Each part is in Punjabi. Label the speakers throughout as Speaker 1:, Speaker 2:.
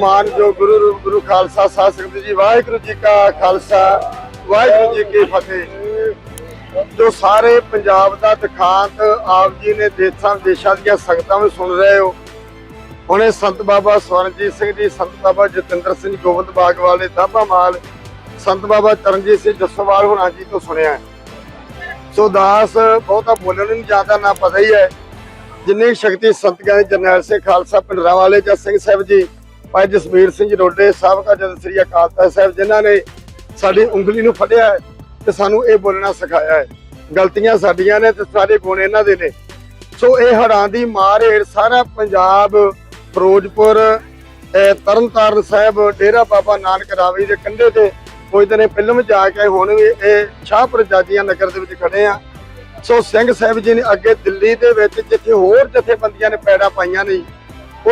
Speaker 1: ਮਾਨ ਜੋ ਗੁਰੂ ਗੁਰੂ ਖਾਲਸਾ ਸਾਹਿਬ ਸੰਗਤ ਜੀ, ਵਾਹਿਗੁਰੂ ਜੀ ਕਾ ਖਾਲਸਾ, ਵਾਹਿਗੁਰੂ ਜੀ ਕੀ ਫਤਿਹ। ਜੋ ਸਾਰੇ ਪੰਜਾਬ ਦਾ ਦਿਖਾਂਤ ਆਪ ਜੀ ਨੇ ਦੇਸ਼ਾਂ ਵਿਦੇਸ਼ਾਂ ਦੀਆਂ ਸੰਗਤਾਂ ਨੂੰ ਸੁਣ ਰਹੇ ਹੋ, ਹੁਣੇ ਸੰਤ ਬਾਬਾ ਸਵਰਨਜੀਤ ਸਿੰਘ ਜੀ, ਸੰਤ ਬਾਬਾ ਜਤਿੰਦਰ ਸਿੰਘ ਗੋਬਿੰਦ ਬਾਗਵਾਲ ਦੇ ਦਾਭਾ ਮਾਲ, ਸੰਤ ਬਾਬਾ ਚਰਨਜੀਤ ਸਿੰਘ ਜੱਸੋਵਾਲ ਹੋਣਾ ਜੀ ਤੋਂ ਸੁਣਿਆ ਸੋ ਦਾਸ ਬਹੁਤਾ ਬੋਲਣ ਨਹੀਂ ਜਾਂਦਾ ਨਾ ਪਤਾ ਹੀ ਹੈ। ਜਿੰਨੀ ਸ਼ਕਤੀ ਸੰਤ ਗਿਆਨੀ ਜਰਨੈਲ ਸਿੰਘ ਖਾਲਸਾ ਪਿੰਡਰਾਂ ਵਾਲੇ ਜਸ ਸਿੰਘ ਸਾਹਿਬ ਜੀ ਭਾਈ ਜਸਵੀਰ ਸਿੰਘ ਰੋਡੇ ਸਾਬਕਾ ਜਦ ਸ੍ਰੀ ਅਕਾਲ ਤਖਤ ਸਾਹਿਬ, ਜਿਨ੍ਹਾਂ ਨੇ ਸਾਡੀ ਉਂਗਲੀ ਨੂੰ ਫੜਿਆ ਹੈ ਤੇ ਸਾਨੂੰ ਇਹ ਬੋਲਣਾ ਸਿਖਾਇਆ ਹੈ। ਗਲਤੀਆਂ ਸਾਡੀਆਂ ਨੇ ਤੇ ਸਾਰੇ ਗੁਣ ਇਹਨਾਂ ਦੇ ਨੇ। ਸੋ ਇਹ ਹੜਾਂ ਦੀ ਮਾਰ ਹੇਠ ਸਾਰਾ ਪੰਜਾਬ, ਫਿਰੋਜ਼ਪੁਰ, ਇਹ ਤਰਨਤਾਰਨ ਸਾਹਿਬ, ਡੇਰਾ ਬਾਬਾ ਨਾਨਕ ਰਾਵੀ ਦੇ ਕੰਢੇ ਤੇ ਕੋਈ ਦਿਨੇ ਫਿਲਮ ਜਾ ਕੇ ਹੁਣ ਵੀ ਇਹ ਸ਼ਾਹਪੁਰ ਜਾਜੀਆਂ ਨਗਰ ਦੇ ਵਿੱਚ ਖੜੇ ਆ। ਸੋ ਸਿੰਘ ਸਾਹਿਬ ਜੀ ਨੇ ਅੱਗੇ ਦਿੱਲੀ ਦੇ ਵਿੱਚ ਜਿੱਥੇ ਹੋਰ ਜਥੇਬੰਦੀਆਂ ਨੇ ਪੈੜਾ ਪਾਈਆਂ ਨਹੀਂ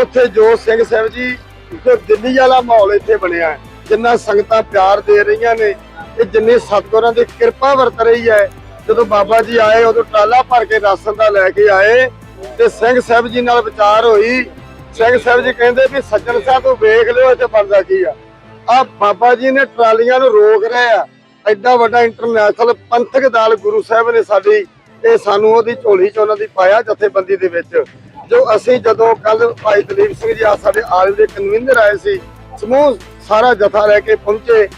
Speaker 1: ਉੱਥੇ ਜੋ ਸਿੰਘ ਸਾਹਿਬ ਜੀ ਜੋ ਦਿੱਲੀ ਵਾਲਾ ਮਾਹੌਲ ਇੱਥੇ ਬਣਿਆ ਹੈ, ਜਿੰਨਾ ਸੰਗਤਾਂ ਪਿਆਰ ਦੇ ਰਹੀਆਂ ਨੇ ਇਹ ਜਿੰਨੇ ਸਤਿਗੁਰਾਂ ਦੀ ਕਿਰਪਾ ਵਰਤ ਰਹੀ ਹੈ ਜਦੋਂ ਬਾਬਾ ਜੀ ਆਏ ਉਦੋਂ ਟਾਲਾ ਭਰ ਕੇ ਰਾਸ਼ਨ ਦਾ ਲੈ ਕੇ ਆਏ ਤੇ ਸਿੰਘ ਸਾਹਿਬ ਜੀ ਨਾਲ ਵਿਚਾਰ ਹੋਈ। ਸਿੰਘ ਸਾਹਿਬ ਜੀ ਕਹਿੰਦੇ ਵੀ ਸੱਜਣ ਸਾਹਿਬ ਤੂੰ ਵੇਖ ਲਿਓ ਇੱਥੇ ਬਣਦਾ ਕੀ ਆ। ਆ ਬਾਬਾ ਜੀ ਨੇ ਟਰਾਲੀਆਂ ਨੂੰ ਰੋਕ ਰਹੇ ਆ। ਐਡਾ ਵੱਡਾ ਇੰਟਰਨੈਸ਼ਨਲ ਪੰਥਕ ਦਾਲ ਗੁਰੂ ਸਾਹਿਬ ਨੇ ਸਾਡੀ ਇਹ ਸਾਨੂੰ ਉਹਦੀ ਝੋਲੀ ਚ ਉਹਨਾਂ ਦੀ ਪਾਇਆ ਜਥੇਬੰਦੀ ਦੇ ਵਿੱਚ। ਜੋ ਅਸੀਂ ਜਦੋਂ ਕੱਲ ਭਾਈ ਦਲੀਪ ਸਿੰਘ ਜੀ ਆ ਸਾਡੇ ਆਲੇ ਦੇ ਕਨਵੀਨਰ ਆਏ ਸੀ, ਸਮੂਹ ਸਾਰਾ ਜਥਾ ਲੈ ਕੇ ਪਹੁੰਚੇ।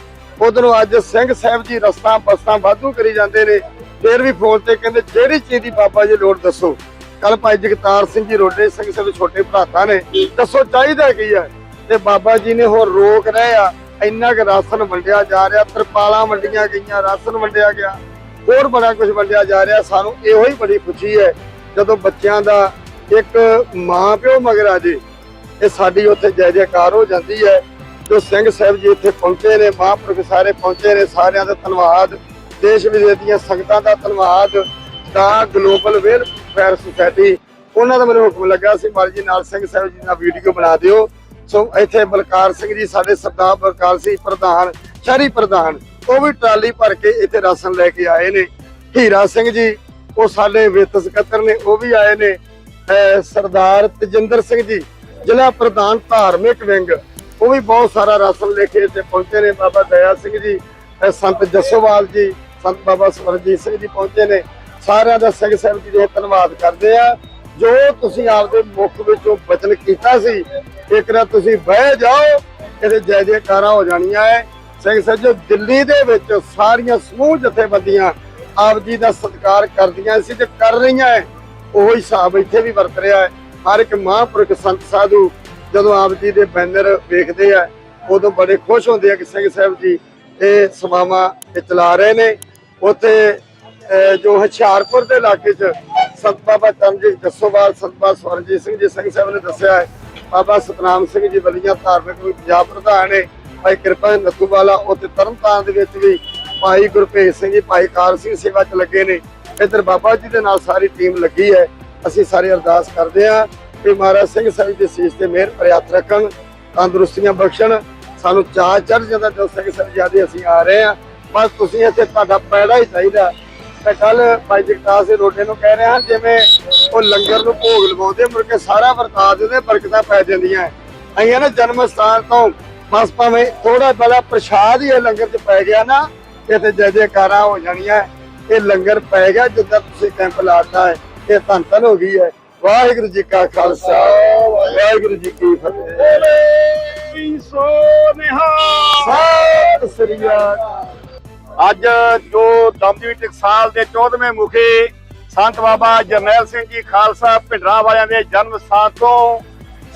Speaker 1: ਉਧਰੋਂ ਅੱਜ ਸਿੰਘ ਸਾਹਿਬ ਜੀ ਰਸਤਾ ਬਸਤਾਂ ਵਾਧੂ ਕਰੀ ਜਾਂਦੇ ਨੇ। ਫੇਰ ਵੀ ਫੋਨ ਤੇ ਕਹਿੰਦੇ, ਜਿਹੜੀ ਚੀਜ਼ ਦੀ ਬਾਬਾ ਜੀ ਲੋੜ ਦੱਸੋ। ਕੱਲ ਭਾਈ ਜਗਤਾਰ ਸਿੰਘ ਜੀ ਰੋਡੇ ਸਿੰਘ ਸਾਹਿਬ ਛੋਟੇ ਭਰਾਤਾ ਨੇ, ਦੱਸੋ, ਚਾਹੀਦਾ ਕੀ ਹੈ? ਤੇ ਬਾਬਾ ਜੀ ਨੇ ਹੋਰ ਰੋਕ ਰਹੇ ਆ, ਇੰਨਾ ਕੁ ਰਾਸ਼ਨ ਵੰਡਿਆ ਜਾ ਰਿਹਾ, ਤਰਪਾਲਾਂ ਵੰਡੀਆਂ ਗਈਆਂ, ਰਾਸ਼ਨ ਵੰਡਿਆ ਗਿਆ। ਹੋਰ ਬੜਾ ਕੁਝ ਵੰਡਿਆ ਜਾ ਰਿਹਾ, ਸਾਨੂੰ ਇਹੋ ਹੀ ਬੜੀ ਖੁਸ਼ੀ ਹੈ, ਜਦੋਂ ਬੱਚਿਆਂ ਦਾ ਇੱਕ ਮਾਂ ਪਿਓ ਮਗਰ ਆ ਜੇ, ਇਹ ਸਾਡੀ ਉੱਥੇ ਜੈ ਜੈਕਾਰ ਹੋ ਜਾਂਦੀ ਹੈ। ਜੋ ਸਿੰਘ ਸਾਹਿਬ ਜੀ ਇੱਥੇ ਪਹੁੰਚੇ ਨੇ, ਮਹਾਂਪੁਰਖ ਸਾਰੇ ਪਹੁੰਚੇ ਨੇ, ਸਾਰਿਆਂ ਦਾ ਧੰਨਵਾਦ। ਦੇਸ਼ ਵਿਦੇਸ਼ ਦੀਆਂ ਸੰਗਤਾਂ ਦਾ ਧੰਨਵਾਦ। ਦਾ ਗਲੋਬਲ ਵੈਲਫੇਅਰ ਸੁਸਾਇਟੀ ਉਹਨਾਂ ਦਾ ਮੈਨੂੰ ਹੁਕਮ ਲੱਗਾ ਸੀ ਮਾਲ ਜੀ ਨਾਲ ਸਿੰਘ ਸਾਹਿਬ ਜੀ ਨਾਲ ਵੀਡੀਓ ਬਣਾ ਦਿਓ। ਸੋ ਇੱਥੇ ਬਲਕਾਰ ਸਿੰਘ ਜੀ, ਸਾਡੇ ਸਰਦਾਰ ਬਲਕਾਰ ਸਿੰਘ ਪ੍ਰਧਾਨ, ਸ਼ਹਿਰੀ ਪ੍ਰਧਾਨ, ਉਹ ਵੀ ਟਰਾਲੀ ਭਰ ਕੇ ਇੱਥੇ ਰਾਸ਼ਨ ਲੈ ਕੇ ਆਏ ਨੇ। ਹੀਰਾ ਸਿੰਘ ਜੀ, ਉਹ ਸਾਡੇ ਵਿੱਤ ਸਕੱਤਰ ਨੇ, ਉਹ ਵੀ ਆਏ ਨੇ। ਸਰਦਾਰ ਤਜਿੰਦਰ ਸਿੰਘ ਜੀ, ਜ਼ਿਲ੍ਹਾ ਪ੍ਰਧਾਨ ਧਾਰਮਿਕ ਵਿੰਗ। ਉਹ ਵੀ ਬਹੁਤ ਸਾਰਾ ਰਸਮ ਲੈ ਕੇ ਇੱਥੇ ਪਹੁੰਚੇ ਨੇ, ਬਾਬਾ ਦਇਆ ਸਿੰਘ ਜੀ ਸੰਤ ਜਸੋਵਾਲ ਜੀ, ਸੰਤ ਬਾਬਾ ਸਵਰਜੀਤ ਸਿੰਘ ਜੀ ਪਹੁੰਚੇ ਨੇ। ਸਾਰਿਆਂ ਦਾ ਸਿੰਘ ਸਾਹਿਬ ਜੀ ਦੇ ਧੰਨਵਾਦ ਕਰਦੇ ਆ ਜੋ ਤੁਸੀਂ ਆਪਦੇ ਮੁਖ ਵਿੱਚੋਂ ਬਚਨ ਕੀਤਾ ਸੀ, ਇੱਕ ਨਾ ਤੁਸੀਂ ਬਹਿ ਜਾਓ, ਇਹਦੇ ਜੈ ਜੈਕਾਰਾਂ ਹੋ ਜਾਣੀਆਂ ਐ। ਸਿੰਘ ਸਾਹਿਬ ਜੋ, ਦਿੱਲੀ ਦੇ ਵਿੱਚ ਸਾਰੀਆਂ ਸਮੂਹ ਜਥੇਬੰਦੀਆਂ ਆਪ ਜੀ ਦਾ ਸਤਿਕਾਰ ਕਰਦੀਆਂ ਸੀ ਤੇ ਕਰ ਰਹੀਆਂ ਐ। ਉਹ ਹਿਸਾਬ ਇੱਥੇ ਵੀ ਵਰਤ ਰਿਹਾ ਹੈ। ਹਰ ਇੱਕ ਮਹਾਂਪੁਰਖ ਸੰਤ ਸਾਧੂ ਜਦੋਂ ਆਪ ਜੀ ਦੇ ਬੈਨਰ ਵੇਖਦੇ ਆ, ਉਦੋਂ ਬੜੇ ਖੁਸ਼ ਹੁੰਦੇ ਆ ਕਿ ਸਿੰਘ ਸਾਹਿਬ ਜੀ ਇਹ ਸਮਾਵਾਂ ਚਲਾ ਰਹੇ ਨੇ। ਉੱਥੇ ਜੋ ਹੁਸ਼ਿਆਰਪੁਰ ਦੇ ਇਲਾਕੇ 'ਚ ਸੰਤ ਬਾਬਾ ਚਰਨਜੀਤ ਜੱਸੋਵਾਲ, ਸੰਤ ਬਾਬਾ ਸਵਰਜੀਤ ਸਿੰਘ ਜੀ, ਸਿੰਘ ਸਾਹਿਬ ਨੇ ਦੱਸਿਆ ਹੈ, ਬਾਬਾ ਸਤਨਾਮ ਸਿੰਘ ਜੀ ਬਲੀਆਂ ਧਾਰਮਿਕ ਪੰਜਾਬ ਪ੍ਰਧਾਨ ਨੇ। ਭਾਈ ਕਿਰਪਾ ਨੱਥੂਵਾਲਾ, ਉੱਥੇ ਤਰਨਤਾਰਨ ਦੇ ਵਿੱਚ ਵੀ ਭਾਈ ਗੁਰਭੇਜ ਸਿੰਘ ਜੀ, ਭਾਈ ਕਾਰ ਸਿੰਘ ਸੇਵਾ 'ਚ ਲੱਗੇ ਨੇ। ਇੱਧਰ ਬਾਬਾ ਜੀ ਦੇ ਨਾਲ ਸਾਰੀ ਟੀਮ ਲੱਗੀ ਹੈ। ਅਸੀਂ ਸਾਰੇ ਅਰਦਾਸ ਕਰਦੇ ਹਾਂ ਕਿ ਮਹਾਰਾਜ ਸਿੰਘ ਸਾਹਿਬ ਦੇ ਸੀਸ ਤੇ ਮਿਹਰ ਭਰੇ ਰੱਖਣ, ਤੰਦਰੁਸਤੀਆਂ ਬਖਸ਼ਣ। ਸਾਨੂੰ ਚਾਹ ਚੜ ਜਾਂਦਾ ਜਦੋਂ ਸਿੰਘ ਸਾਹਿਬ ਜੀ ਅਸੀਂ ਆ ਰਹੇ ਹਾਂ। ਬਸ ਤੁਸੀਂ ਇੱਥੇ ਤੁਹਾਡਾ ਪੈੜਾ ਹੀ ਚਾਹੀਦਾ। ਤੇ ਕੱਲ ਭਾਈ ਜਗਤਾਰ ਸਿੰਘ ਰੋਡੇ ਨੂੰ ਕਹਿ ਰਿਹਾ, ਜਿਵੇਂ ਉਹ ਲੰਗਰ ਨੂੰ ਭੋਗ ਲਵਾਉਂਦੇ, ਮੁੜ ਕੇ ਸਾਰਾ ਵਰਤਾ ਦਿੰਦੇ, ਬਰਕਤਾਂ ਪੈ ਜਾਂਦੀਆਂ। ਆਈਆਂ ਨਾ ਜਨਮ ਸਥਾਨ ਤੋਂ ਬਸ ਭਾਵੇਂ ਥੋੜਾ ਪਹਿਲਾਂ ਪ੍ਰਸ਼ਾਦ ਹੀ ਇਹ ਲੰਗਰ 'ਚ ਪੈ ਗਿਆ ਨਾ, ਇੱਥੇ ਜੈ ਜੈਕਾਰਾਂ ਹੋ ਜਾਣੀਆਂ। ਇਹ ਲੰਗਰ ਪੈ ਗਿਆ ਜਿੱਦਾਂ ਤੁਸੀਂ ਕੈਂਪ ਲਾਤਾ ਹੈ ਇਹ ਧੰਨ ਧੰਨ ਹੋ ਗਈ ਹੈ। ਵਾਹਿਗੁਰੂ ਜੀ ਕਾ ਖਾਲਸਾ ਵਾਹਿਗੁਰੂ ਜੀ ਕੀ ਫਤਿਹ।
Speaker 2: ਸੋ ਨਿਹਾਲ।
Speaker 1: ਸਤਿ ਸ੍ਰੀ ਅਕਾਲ।
Speaker 2: ਅੱਜ ਜੋ ਦਮਦਮੀ ਟਕਸਾਲ ਦੇ 14ਵੇਂ ਮੁਖੀ ਸੰਤ ਬਾਬਾ ਜਰਨੈਲ ਸਿੰਘ ਜੀ ਖਾਲਸਾ ਭਿੰਡਰਾਂ ਵਾਲਿਆਂ ਦੇ ਜਨਮ ਸਥਾਨ ਤੋਂ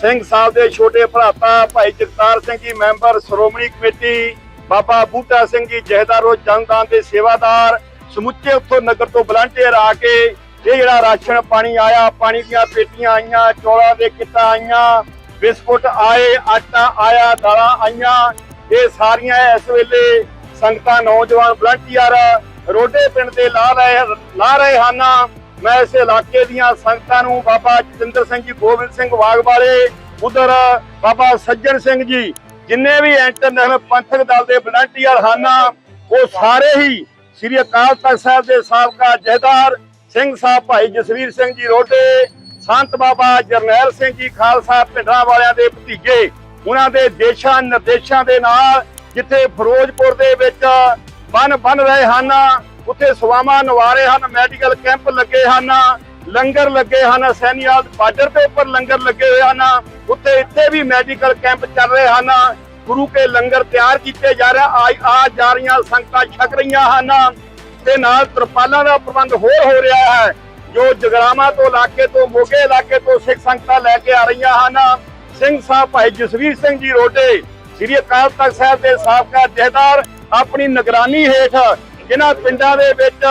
Speaker 2: ਸਿੰਘ ਸਾਹਿਬ ਦੇ ਛੋਟੇ ਭਰਾਤਾ ਭਾਈ ਜਗਤਾਰ ਸਿੰਘ ਜੀ ਮੈਂਬਰ ਸ਼੍ਰੋਮਣੀ ਕਮੇਟੀ ਬਾਬਾ ਬੂਟਾ ਸਿੰਘ ਜੀ ਜਹਦਾਰੋ ਜਨਦਾਨ ਦੇ ਸੇਵਾਦਾਰ ਸਮੁੱਚੇ ਉੱਥੋਂ ਨਗਰ ਤੋਂ ਵਲੰਟੀਅਰ ਆ ਕੇ ਇਹ ਜਿਹੜਾ ਰਾਸ਼ਨ ਪਾਣੀ ਆਇਆ, ਪਾਣੀ ਦੀਆਂ ਪੇਟੀਆਂ ਆਈਆਂ, ਚੌਲਾਂ ਦੇ ਕਿੱਟਾਂ ਆਈਆਂ, ਬਿਸਕੁਟ ਆਏ, ਆਟਾ ਆਇਆ, ਦਾਲਾਂ ਆਈਆਂ। ਇਹ ਸਾਰੀਆਂ ਇਸ ਵੇਲੇ ਸੰਗਤਾਂ, ਨੌਜਵਾਨ ਵਲੰਟੀਅਰ ਰੋਡੇ ਪਿੰਡ ਦੇ ਲਾ ਰਹੇ ਲਾ ਰਹੇ ਹਨ। ਮੈਂ ਇਸ ਇਲਾਕੇ ਦੀਆਂ ਸੰਗਤਾਂ ਨੂੰ ਬਾਬਾ ਜਤਿੰਦਰ ਸਿੰਘ ਜੀ, ਗੋਬਿੰਦ ਸਿੰਘ ਬਾਗ ਵਾਲੇ ਉਧਰ ਬਾਬਾ ਸੱਜਣ ਸਿੰਘ ਜੀ, ਜਿੰਨੇ ਵੀ ਇੰਟਰਨੈਸ਼ਨਲ ਪੰਥਕ ਦਲ ਦੇ ਵਲੰਟੀਅਰ ਹਨ, ਉਹ ਸਾਰੇ ਹੀ ਸ੍ਰੀ ਅਕਾਲ ਤਖਤ ਸਾਹਿਬ ਦੇ ਸਾਬਕਾ ਜਹਦਾਰ ਸਿੰਘ ਸਾਹਿਬ ਭਾਈ ਜਸਵੀਰ ਸਿੰਘ ਜੀ ਰੋਡੇ, ਸੰਤ ਬਾਬਾ ਜਰਨੈਲ ਸਿੰਘ ਜੀ ਖਾਲਸਾ ਪਿੰਡਰਾਂ ਵਾਲਿਆਂ ਦੇ ਭਤੀਜੇ, ਉਹਨਾਂ ਦੇ ਦੇਸ਼ਾਂ ਨਿਰਦੇਸ਼ਾਂ ਦੇ ਨਾਲ ਜਿੱਥੇ ਫਿਰੋਜ਼ਪੁਰ ਦੇ ਵਿੱਚ ਬੰਨ ਬੰਨ ਰਹੇ ਹਨ, ਉੱਥੇ ਸਵਾਮਾ ਨਿਵਾਰੇ ਹਨ, ਮੈਡੀਕਲ ਕੈਂਪ ਲੱਗੇ ਹਨ, ਲੰਗਰ ਲੱਗੇ ਹਨ, ਸੈਨੀਆਲ ਬਾਰਡਰ ਦੇ ਉੱਪਰ ਲੰਗਰ ਲੱਗੇ ਹੋਏ ਹਨ, ਉੱਥੇ ਇੱਥੇ ਵੀ ਮੈਡੀਕਲ ਕੈਂਪ ਚੱਲ ਰਹੇ ਹਨ। ਗੁਰੂ ਕੇ ਲੰਗਰ ਤਿਆਰ ਕੀਤੇ ਜਾ ਰਹੇ। ਆ ਆ ਜਾ ਰਹੀਆਂ ਸੰਗਤਾਂ ਛਕ ਰਹੀਆਂ ਹਨ। ਤੇ ਨਾਲ ਤਰਪਾਲਾਂ ਦਾ ਪ੍ਰਬੰਧ ਹੋਰ ਹੋ ਰਿਹਾ ਹੈ। ਜੋ ਜਗਰਾਮਾ ਤੋਂ ਇਲਾਕੇ ਤੋਂ, ਮੋਗੇ ਇਲਾਕੇ ਤੋਂ ਸਿੱਖ ਸੰਗਤਾਂ ਲੈ ਕੇ ਆ ਰਹੀਆਂ ਹਨ। ਸਿੰਘ ਸਾਹਿਬ ਭਾਈ ਜਸਵੀਰ ਸਿੰਘ ਜੀ ਰੋਡੇ, ਸ੍ਰੀ ਅਕਾਲ ਤਖਤ ਸਾਹਿਬ ਦੇ ਸਾਬਕਾ ਜਹੇਦਾਰ ਆਪਣੀ ਨਿਗਰਾਨੀ ਹੇਠ ਜਿਨ੍ਹਾਂ ਪਿੰਡਾਂ ਦੇ ਵਿੱਚ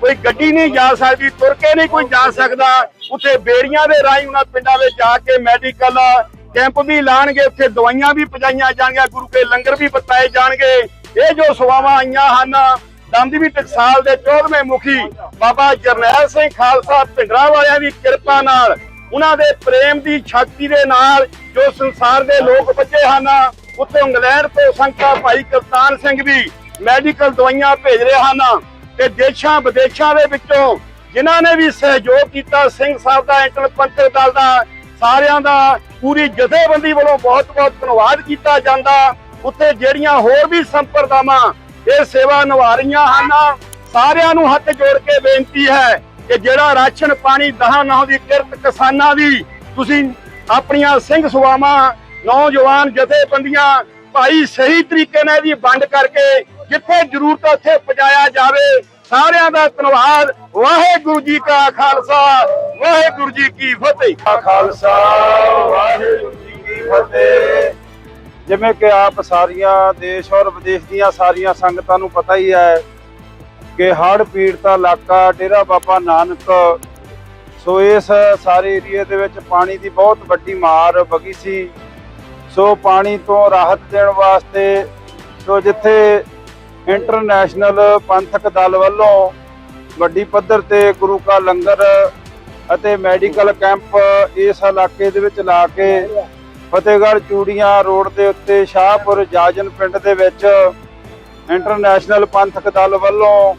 Speaker 2: ਕੋਈ ਗੱਡੀ ਨਹੀਂ ਜਾ ਸਕਦੀ, ਤੁਰ ਕੇ ਨਹੀਂ ਕੋਈ ਜਾ ਸਕਦਾ, ਉੱਥੇ ਬੇੜੀਆਂ ਦੇ ਰਾਹੀਂ ਉਹਨਾਂ ਪਿੰਡਾਂ ਵਿੱਚ ਜਾ ਕੇ ਮੈਡੀਕਲ ਕੈਂਪ ਵੀ ਲਾਣਗੇ, ਉੱਥੇ ਦਵਾਈਆਂ ਵੀ ਪਹੁੰਚਾਈਆਂ ਜਾਣਗੀਆਂ, ਗੁਰੂ ਕੇ ਲੰਗਰ ਵੀ ਵਰਤਾਏ ਜਾਣਗੇ। ਇਹ ਜੋ ਸੇਵਾਵਾਂ ਆਈਆਂ ਹਨ ਦਮਦਮੀ ਟਕਸਾਲ ਦੇ 14ਵੇਂ ਮੁਖੀ ਬਾਬਾ ਜਰਨੈਲ ਸਿੰਘ ਖਾਲਸਾ ਭਿੰਡਰਾਂ ਵਾਲਿਆਂ ਦੀ ਕਿਰਪਾ ਨਾਲ, ਉਹਨਾਂ ਦੇ ਪ੍ਰੇਮ ਦੀ ਸ਼ਕਤੀ ਦੇ ਨਾਲ ਜੋ ਸੰਸਾਰ ਦੇ ਲੋਕ ਬੱਚੇ ਹਨ, ਉੱਥੇ ਇੰਗਲੈਂਡ ਤੋਂ ਸੰਤਾ ਭਾਈ ਕਪਤਾਨ ਸਿੰਘ ਵੀ ਮੈਡੀਕਲ ਦਵਾਈਆਂ ਭੇਜ ਰਹੇ ਹਨ ਤੇ ਦੇਸ਼ਾਂ ਵਿਦੇਸ਼ਾਂ ਦੇ ਵਿੱਚੋਂ ਜਿਨ੍ਹਾਂ ਨੇ ਵੀ ਸਹਿਯੋਗ ਕੀਤਾ, ਸਿੰਘ ਸਾਹਿਬ ਦਾ ਇੰਟਰ ਪੰਥਕ ਦਲ ਦਾ ਸਾਰਿਆਂ ਦਾ ਪੂਰੀ ਜਥੇਬੰਦੀ ਵੱਲੋਂ ਬਹੁਤ-ਬਹੁਤ ਧੰਨਵਾਦ ਕੀਤਾ ਜਾਂਦਾ। ਉੱਥੇ ਜਿਹੜੀਆਂ ਹੋਰ ਵੀ ਸੰਪਰਦਾਵਾਂ ਇਹ ਸੇਵਾ ਨਿਭਾ ਰਹੀਆਂ ਹਨ, ਸਾਰਿਆਂ ਨੂੰ ਹੱਥ ਜੋੜ ਕੇ ਬੇਨਤੀ ਹੈ ਕਿ ਜਿਹੜਾ ਰਾਸ਼ਨ, ਪਾਣੀ, ਦਹਾਂ, ਨਹੁੰ ਦੀ ਕਿਰਤ ਕਿਸਾਨਾਂ ਦੀ, ਤੁਸੀਂ ਆਪਣੀਆਂ ਸਿੰਘ ਸੁਆਵਾਂ ਨੌਜਵਾਨ ਜਥੇਬੰਦੀਆਂ ਭਾਈ ਸਹੀ ਤਰੀਕੇ ਨਾਲ ਇਹਦੀ ਵੰਡ ਕਰਕੇ ਜਿੱਥੇ ਜ਼ਰੂਰਤ ਉੱਥੇ ਪਹੁੰਚਾਇਆ ਜਾਵੇ। ਸਾਰਿਆਂ ਦਾ ਧੰਨਵਾਦ। ਵਾਹਿਗੁਰੂ ਜੀ ਕਾ ਖਾਲਸਾ, ਵਾਹਿਗੁਰੂ ਜੀ ਕੀ ਫਤਿਹ।
Speaker 3: ਖਾਲਸਾ, ਵਾਹਿਗੁਰੂ ਜੀ ਕੀ ਫਤਿਹ। ਜਿਵੇਂ ਕਿ ਆਪ ਸਾਰੀਆਂ ਦੇਸ਼ ਔਰ ਵਿਦੇਸ਼ ਦੀਆਂ ਸਾਰੀਆਂ ਸੰਗਤਾਂ ਨੂੰ ਪਤਾ ਹੀ ਹੈ ਕਿ ਹੜ੍ਹ ਪੀੜਤਾ ਇਲਾਕਾ ਡੇਰਾ ਬਾਬਾ ਨਾਨਕ, ਸੋ ਇਸ ਸਾਰੇ ਏਰੀਏ ਦੇ ਵਿੱਚ ਪਾਣੀ ਦੀ ਬਹੁਤ ਵੱਡੀ ਮਾਰ ਵਗੀ ਸੀ। ਸੋ ਪਾਣੀ ਤੋਂ ਰਾਹਤ ਦੇਣ ਵਾਸਤੇ, ਸੋ ਜਿੱਥੇ ਇੰਟਰਨੈਸ਼ਨਲ ਪੰਥਕ ਦਲ ਵੱਲੋਂ ਵੱਡੀ ਪੱਧਰ ਤੇ ਗੁਰੂ ਕਾ ਲੰਗਰ ਅਤੇ ਮੈਡੀਕਲ ਕੈਂਪ ਇਸ ਇਲਾਕੇ ਦੇ ਵਿੱਚ ਲਾ ਕੇ ਫਤਿਹਗੜ੍ਹ ਚੂੜੀਆਂ ਰੋਡ ਦੇ ਉੱਤੇ ਸ਼ਾਹਪੁਰ, ਜਾਜਨ ਪਿੰਡ ਦੇ ਵਿੱਚ ਇੰਟਰਨੈਸ਼ਨਲ ਪੰਥਕ ਦਲ ਵੱਲੋਂ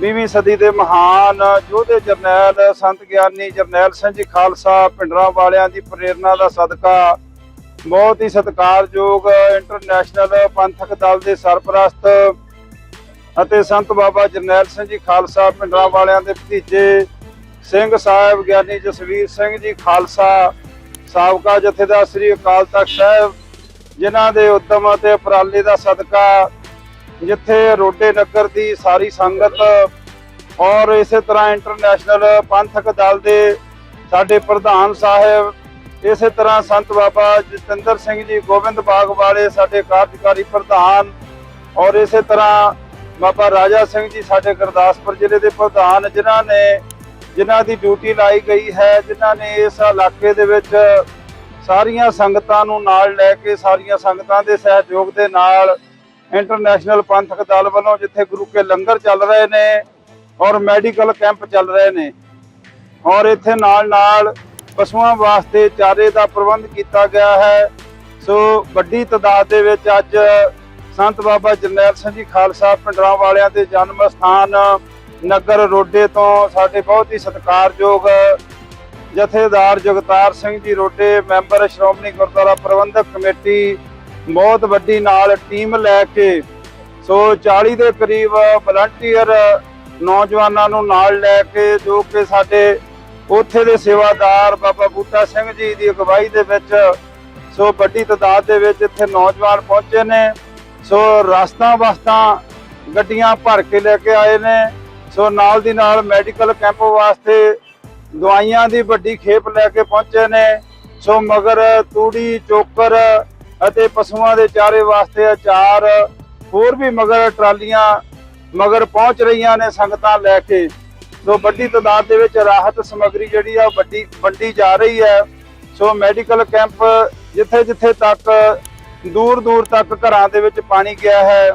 Speaker 3: 20ਵੀਂ ਸਦੀ ਦੇ ਮਹਾਨ ਯੋਧੇ ਜਰਨੈਲ ਸੰਤ ਗਿਆਨੀ ਜਰਨੈਲ ਸਿੰਘ ਜੀ ਖਾਲਸਾ ਪਿੰਡਰਾਂ ਵਾਲਿਆਂ ਦੀ ਪ੍ਰੇਰਣਾ ਦਾ ਸਦਕਾ ਬਹੁਤ ਹੀ ਸਤਿਕਾਰਯੋਗ ਇੰਟਰਨੈਸ਼ਨਲ ਪੰਥਕ ਦਲ ਦੇ ਸਰਪ੍ਰਸਤ ਅਤੇ ਸੰਤ ਬਾਬਾ ਜਰਨੈਲ ਸਿੰਘ ਜੀ ਖਾਲਸਾ ਪਿੰਡਰਾਂ ਵਾਲਿਆਂ ਦੇ ਭਤੀਜੇ ਸਿੰਘ ਸਾਹਿਬ ਗਿਆਨੀ ਜਸਵੀਰ ਸਿੰਘ ਜੀ ਖਾਲਸਾ, ਸਾਬਕਾ ਜਥੇਦਾਰ ਸ੍ਰੀ ਅਕਾਲ ਤਖਤ ਸਾਹਿਬ, ਜਿਨ੍ਹਾਂ ਦੇ ਉਦਮ ਅਤੇ ਉਪਰਾਲੇ ਦਾ ਸਦਕਾ ਜਿੱਥੇ ਰੋਡੇ ਨਗਰ ਦੀ ਸਾਰੀ ਸੰਗਤ ਔਰ ਇਸੇ ਤਰ੍ਹਾਂ ਇੰਟਰਨੈਸ਼ਨਲ ਪੰਥਕ ਦਲ ਦੇ ਸਾਡੇ ਪ੍ਰਧਾਨ ਸਾਹਿਬ, ਇਸੇ ਤਰ੍ਹਾਂ ਸੰਤ ਬਾਬਾ ਜਤਿੰਦਰ ਸਿੰਘ ਜੀ ਗੋਬਿੰਦ ਬਾਗ ਵਾਲੇ ਸਾਡੇ ਕਾਰਜਕਾਰੀ ਪ੍ਰਧਾਨ ਔਰ ਇਸੇ ਤਰ੍ਹਾਂ ਬਾਬਾ ਰਾਜਾ ਸਿੰਘ ਜੀ ਸਾਡੇ ਗੁਰਦਾਸਪੁਰ ਜ਼ਿਲ੍ਹੇ ਦੇ ਪ੍ਰਧਾਨ, ਜਿਨ੍ਹਾਂ ਨੇ, ਜਿਨ੍ਹਾਂ ਦੀ ਡਿਊਟੀ ਲਾਈ ਗਈ ਹੈ, ਜਿਨ੍ਹਾਂ ਨੇ ਇਸ ਇਲਾਕੇ ਦੇ ਵਿੱਚ ਸਾਰੀਆਂ ਸੰਗਤਾਂ ਨੂੰ ਨਾਲ ਲੈ ਕੇ, ਸਾਰੀਆਂ ਸੰਗਤਾਂ ਦੇ ਸਹਿਯੋਗ ਦੇ ਨਾਲ ਇੰਟਰਨੈਸ਼ਨਲ ਪੰਥਕ ਦਲ ਵੱਲੋਂ ਜਿੱਥੇ ਗੁਰੂ ਕੇ ਲੰਗਰ ਚੱਲ ਰਹੇ ਨੇ ਔਰ ਮੈਡੀਕਲ ਕੈਂਪ ਚੱਲ ਰਹੇ ਨੇ ਔਰ ਇੱਥੇ ਨਾਲ ਨਾਲ ਪਸ਼ੂਆਂ ਵਾਸਤੇ ਚਾਰੇ ਦਾ ਪ੍ਰਬੰਧ ਕੀਤਾ ਗਿਆ ਹੈ। ਸੋ ਵੱਡੀ ਤਦਾਦ ਦੇ ਵਿੱਚ ਅੱਜ ਸੰਤ ਬਾਬਾ ਜਰਨੈਲ ਸਿੰਘ ਜੀ ਖਾਲਸਾ ਪਿੰਡਰਾਂ ਵਾਲਿਆਂ ਦੇ ਜਨਮ ਸਥਾਨ, ਨਗਰ ਰੋਡੇ ਤੋਂ ਸਾਡੇ ਬਹੁਤ ਹੀ ਸਤਿਕਾਰਯੋਗ ਜਥੇਦਾਰ ਜਗਤਾਰ ਸਿੰਘ ਜੀ ਰੋਡੇ, ਮੈਂਬਰ ਸ਼੍ਰੋਮਣੀ ਗੁਰਦੁਆਰਾ ਪ੍ਰਬੰਧਕ ਕਮੇਟੀ, ਬਹੁਤ ਵੱਡੀ ਨਾਲ ਟੀਮ ਲੈ ਕੇ ਸੋ 40 ਦੇ ਕਰੀਬ ਵਲੰਟੀਅਰ ਨੌਜਵਾਨਾਂ ਨੂੰ ਨਾਲ ਲੈ ਕੇ ਜੋ ਕਿ ਸਾਡੇ ਉੱਥੇ ਦੇ ਸੇਵਾਦਾਰ ਬਾਬਾ ਬੂਟਾ ਸਿੰਘ ਜੀ ਦੀ ਅਗਵਾਈ ਦੇ ਵਿੱਚ ਸੋ ਵੱਡੀ ਤਦਾਦ ਦੇ ਵਿੱਚ ਇੱਥੇ ਨੌਜਵਾਨ ਪਹੁੰਚੇ ਨੇ। ਸੋ ਰਸਤਾ ਵਸਤਾਂ ਗੱਡੀਆਂ ਭਰ ਕੇ ਲੈ ਕੇ ਆਏ ਨੇ। ਸੋ ਨਾਲ ਦੀ ਨਾਲ ਮੈਡੀਕਲ ਕੈਂਪ ਵਾਸਤੇ ਦਵਾਈਆਂ ਦੀ ਵੱਡੀ ਖੇਪ ਲੈ ਕੇ ਪਹੁੰਚੇ ਨੇ। ਸੋ ਮਗਰ ਤੂੜੀ, ਚੋਕਰ ਅਤੇ ਪਸ਼ੂਆਂ ਦੇ ਚਾਰੇ ਵਾਸਤੇ ਅਚਾਰ, ਹੋਰ ਵੀ ਮਗਰ ਟਰਾਲੀਆਂ ਮਗਰ ਪਹੁੰਚ ਰਹੀਆਂ ਨੇ ਸੰਗਤਾਂ ਲੈ ਕੇ। ਸੋ ਵੱਡੀ ਤਦਾਦ ਦੇ ਵਿੱਚ ਰਾਹਤ ਸਮੱਗਰੀ ਜਿਹੜੀ ਆ ਉਹ ਵੱਡੀ, ਵੰਡੀ ਜਾ ਰਹੀ ਹੈ। ਸੋ ਮੈਡੀਕਲ ਕੈਂਪ ਜਿੱਥੇ ਜਿੱਥੇ ਤੱਕ ਦੂਰ ਦੂਰ ਤੱਕ ਘਰਾਂ ਦੇ ਵਿੱਚ ਪਾਣੀ ਗਿਆ ਹੈ।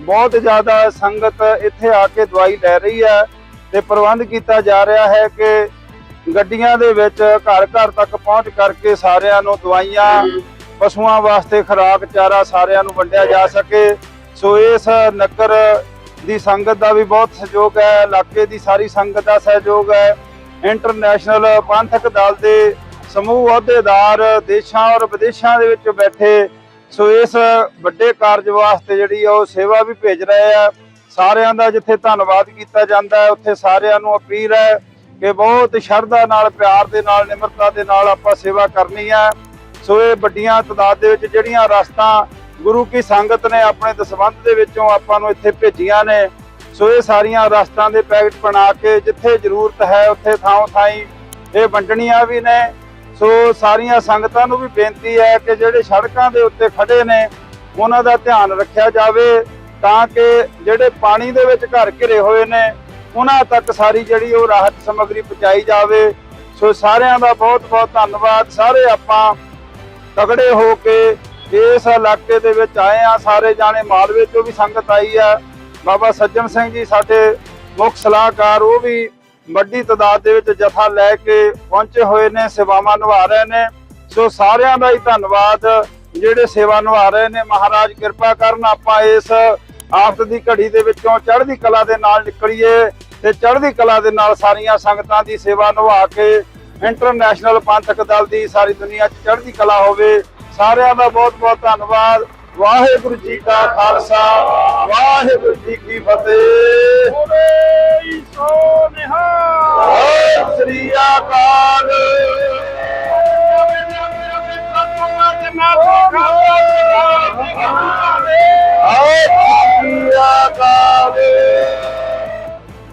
Speaker 3: ਬਹੁਤ ਜ਼ਿਆਦਾ ਸੰਗਤ ਇੱਥੇ ਆ ਕੇ ਦਵਾਈ ਲੈ ਰਹੀ ਹੈ ਤੇ ਪ੍ਰਬੰਧ ਕੀਤਾ ਜਾ ਰਿਹਾ ਹੈ ਕਿ ਗੱਡੀਆਂ ਦੇ ਵਿੱਚ ਘਰ ਘਰ ਤੱਕ ਪਹੁੰਚ ਕਰਕੇ ਸਾਰਿਆਂ ਨੂੰ ਦਵਾਈਆਂ, ਪਸ਼ੂਆਂ ਵਾਸਤੇ ਖੁਰਾਕ, ਚਾਰਾ ਸਾਰਿਆਂ ਨੂੰ ਵੰਡਿਆ ਜਾ ਸਕੇ। ਸੋ ਇਸ ਨਗਰ ਦੀ ਸੰਗਤ ਦਾ ਵੀ ਬਹੁਤ ਸਹਿਯੋਗ ਹੈ, ਇਲਾਕੇ ਦੀ ਸਾਰੀ ਸੰਗਤ ਦਾ ਸਹਿਯੋਗ ਹੈ। ਇੰਟਰਨੈਸ਼ਨਲ ਪੰਥਕ ਦਲ ਦੇ ਸਮੂਹ ਅਹੁਦੇਦਾਰ ਦੇਸ਼ਾਂ ਔਰ ਵਿਦੇਸ਼ਾਂ ਦੇ ਵਿੱਚ ਬੈਠੇ ਸੋ ਇਸ ਵੱਡੇ ਕਾਰਜ ਵਾਸਤੇ ਜਿਹੜੀ ਉਹ ਸੇਵਾ ਵੀ ਭੇਜ ਰਹੇ ਆ। ਸਾਰਿਆਂ ਦਾ ਜਿੱਥੇ ਧੰਨਵਾਦ ਕੀਤਾ ਜਾਂਦਾ ਹੈ, ਉੱਥੇ ਸਾਰਿਆਂ ਨੂੰ ਅਪੀਲ ਹੈ ਕਿ ਬਹੁਤ ਸ਼ਰਧਾ ਨਾਲ, ਪਿਆਰ ਦੇ ਨਾਲ, ਨਿਮਰਤਾ ਦੇ ਨਾਲ ਆਪਾਂ ਸੇਵਾ ਕਰਨੀ ਹੈ ਸੋ ਇਹ ਵੱਡੀਆਂ ਤਦਾਦ ਦੇ ਵਿੱਚ ਜਿਹੜੀਆਂ ਰਸਤਾਂ ਗੁਰੂ ਕੀ ਸੰਗਤ ਨੇ ਆਪਣੇ ਦਸਵੰਧ ਦੇ ਵਿੱਚੋਂ ਆਪਾਂ ਨੂੰ ਇੱਥੇ ਭੇਜੀਆਂ ਨੇ, ਸੋ ਇਹ ਸਾਰੀਆਂ ਰਸਤਾਂ ਦੇ ਪੈਕਟ ਬਣਾ ਕੇ ਜਿੱਥੇ ਜ਼ਰੂਰਤ ਹੈ ਉੱਥੇ ਥਾਂ ਥਾਈ ਇਹ ਵੰਡਣੀਆਂ ਵੀ ਨੇ। ਸੋ ਸਾਰੀਆਂ ਸੰਗਤਾਂ ਨੂੰ ਵੀ ਬੇਨਤੀ ਹੈ ਕਿ ਜਿਹੜੇ ਸੜਕਾਂ ਦੇ ਉੱਤੇ ਖੜੇ ਨੇ, ਉਹਨਾਂ ਦਾ ਧਿਆਨ ਰੱਖਿਆ ਜਾਵੇ ਤਾਂ ਕਿ ਜਿਹੜੇ ਪਾਣੀ ਦੇ ਵਿੱਚ ਘਰ ਘਿਰੇ ਹੋਏ ਨੇ, ਉਹਨਾਂ ਤੱਕ ਸਾਰੀ ਜਿਹੜੀ ਉਹ ਰਾਹਤ ਸਮੱਗਰੀ ਪਹੁੰਚਾਈ ਜਾਵੇ। ਸੋ ਸਾਰਿਆਂ ਦਾ ਬਹੁਤ ਬਹੁਤ ਧੰਨਵਾਦ। ਸਾਰੇ ਆਪਾਂ ਤਗੜੇ ਹੋ ਕੇ ਇਸ ਇਲਾਕੇ ਦੇ ਵਿੱਚ ਆਏ ਆ ਸਾਰੇ ਜਾਣੇ ਮਾਲਵੇ ਤੋਂ ਵੀ ਸੰਗਤ ਆਈ ਆ ਬਾਬਾ ਸੱਜਣ ਸਿੰਘ ਜੀ ਸਾਡੇ ਮੁੱਖ ਸਲਾਹਕਾਰ, ਉਹ ਵੀ ਵੱਡੀ ਤਦਾਦ ਦੇ ਵਿੱਚ ਜਥਾ ਲੈ ਕੇ ਪਹੁੰਚੇ ਹੋਏ ਨੇ, ਸੇਵਾਵਾਂ ਨਿਭਾ ਰਹੇ ਨੇ। ਸੋ ਸਾਰਿਆਂ ਦਾ ਹੀ ਧੰਨਵਾਦ। ਜਿਹੜੇ ਸੇਵਾ ਨਿਭਾ ਰਹੇ ਨੇ, ਮਹਾਰਾਜ ਕਿਰਪਾ ਕਰਨ ਆਪਾਂ ਇਸ ਆਫਤ ਦੀ ਘੜੀ ਦੇ ਵਿੱਚੋਂ ਚੜ੍ਹਦੀ ਕਲਾ ਦੇ ਨਾਲ ਨਿਕਲੀਏ ਤੇ ਚੜ੍ਹਦੀ ਕਲਾ ਦੇ ਨਾਲ ਸਾਰੀਆਂ ਸੰਗਤਾਂ ਦੀ ਸੇਵਾ ਨਿਭਾ ਕੇ ਇੰਟਰਨੈਸ਼ਨਲ ਪੰਥਕ ਦਲ ਦੀ ਸਾਰੀ ਦੁਨੀਆ 'ਚ ਚੜ੍ਹਦੀ ਕਲਾ ਹੋਵੇ। ਸਾਰਿਆਂ ਦਾ ਬਹੁਤ ਬਹੁਤ ਧੰਨਵਾਦ। ਵਾਹਿਗੁਰੂ ਜੀ ਕਾ ਖਾਲਸਾ ਵਾਹਿਗੁਰੂ ਜੀ ਕੀ ਫਤਿਹ।
Speaker 2: ਬੋਲੇ ਸ੍ਰੀ ਅਕਾਲ। ਸ੍ਰੀ ਅਕਾਲ।